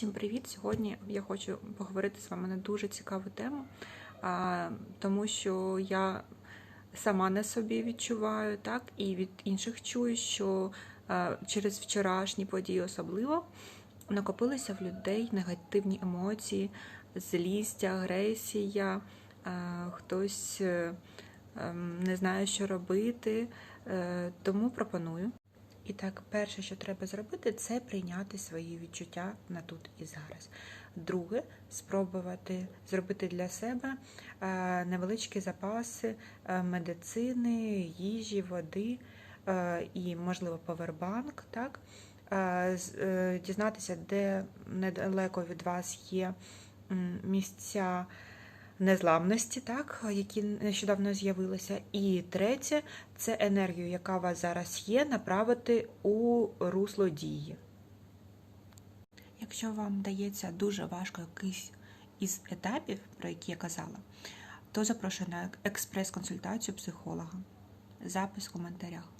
Всім привіт! Сьогодні я хочу поговорити з вами на дуже цікаву тему, тому що я сама на собі відчуваю, так, і від інших чую, що через вчорашні події особливо накопилися в людей негативні емоції, злість, агресія, хтось е, ем, не знає, що робити, е, тому пропоную. І так, перше, що треба зробити, це прийняти свої відчуття на тут і зараз. Друге, спробувати зробити для себе е, невеличкі запаси е, медицини, їжі, води е, і, можливо, повербанк. Так? Дізнатися, де недалеко від вас є місця незламності, так, які нещодавно з'явилися. І третє це енергію, яка у вас зараз є, направити у русло дії. Якщо вам дається дуже важко якийсь із етапів, про які я казала, то запрошую на експрес-консультацію психолога. Запис в коментарях.